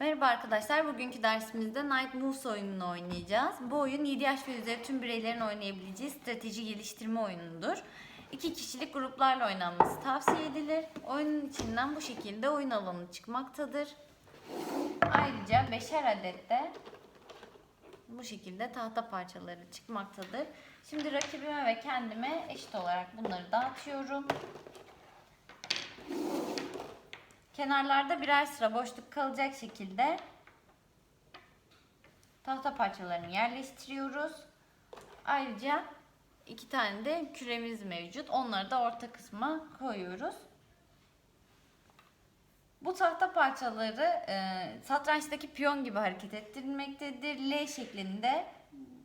Merhaba arkadaşlar. Bugünkü dersimizde Night Moves oyununu oynayacağız. Bu oyun 7 yaş ve üzeri tüm bireylerin oynayabileceği strateji geliştirme oyunudur. İki kişilik gruplarla oynanması tavsiye edilir. Oyunun içinden bu şekilde oyun alanı çıkmaktadır. Ayrıca beşer adet de bu şekilde tahta parçaları çıkmaktadır. Şimdi rakibime ve kendime eşit olarak bunları dağıtıyorum. Kenarlarda birer sıra boşluk kalacak şekilde tahta parçalarını yerleştiriyoruz. Ayrıca iki tane de küremiz mevcut. Onları da orta kısma koyuyoruz. Bu tahta parçaları e, satrançtaki piyon gibi hareket ettirilmektedir. L şeklinde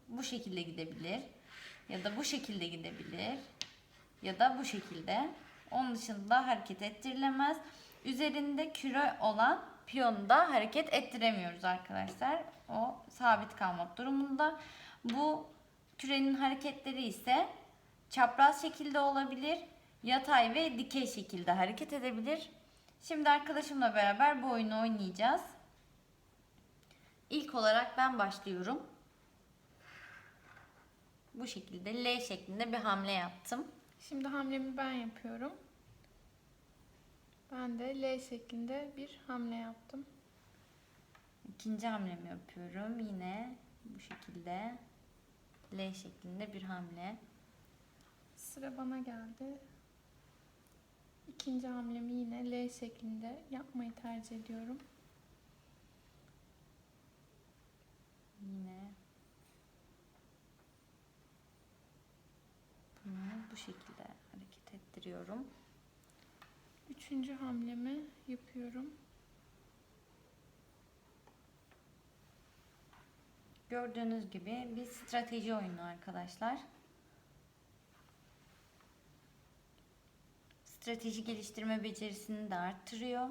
bu şekilde gidebilir. Ya da bu şekilde gidebilir. Ya da bu şekilde. Onun dışında hareket ettirilemez. Üzerinde küre olan piyonu da hareket ettiremiyoruz arkadaşlar. O sabit kalmak durumunda. Bu kürenin hareketleri ise çapraz şekilde olabilir, yatay ve dikey şekilde hareket edebilir. Şimdi arkadaşımla beraber bu oyunu oynayacağız. İlk olarak ben başlıyorum. Bu şekilde L şeklinde bir hamle yaptım. Şimdi hamlemi ben yapıyorum. Ben de L şeklinde bir hamle yaptım. İkinci hamlemi yapıyorum. Yine bu şekilde L şeklinde bir hamle. Sıra bana geldi. İkinci hamlemi yine L şeklinde yapmayı tercih ediyorum. Yine bunu bu şekilde hareket ettiriyorum. Üçüncü hamlemi yapıyorum. Gördüğünüz gibi bir strateji oyunu arkadaşlar. Strateji geliştirme becerisini de arttırıyor.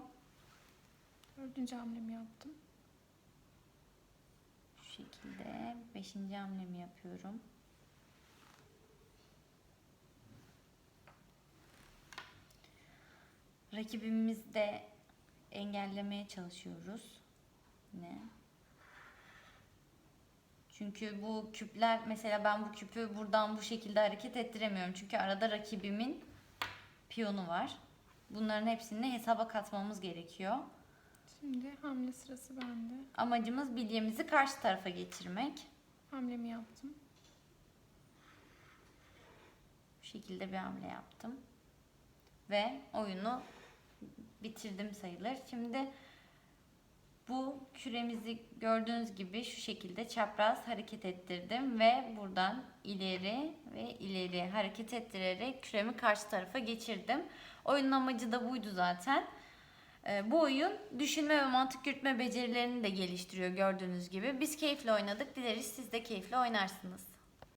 Dördüncü hamlemi yaptım. Şu şekilde beşinci hamlemi yapıyorum. Rakibimizi de engellemeye çalışıyoruz. Yine. Çünkü bu küpler mesela ben bu küpü buradan bu şekilde hareket ettiremiyorum. Çünkü arada rakibimin piyonu var. Bunların hepsini hesaba katmamız gerekiyor. Şimdi hamle sırası bende. Amacımız bilyemizi karşı tarafa geçirmek. Hamlemi yaptım. Bu şekilde bir hamle yaptım. Ve oyunu bitirdim sayılır. Şimdi bu küremizi gördüğünüz gibi şu şekilde çapraz hareket ettirdim ve buradan ileri ve ileri hareket ettirerek küremi karşı tarafa geçirdim. Oyunun amacı da buydu zaten. Ee, Bu oyun düşünme ve mantık yürütme becerilerini de geliştiriyor gördüğünüz gibi. Biz keyifle oynadık. Dileriz siz de keyifle oynarsınız.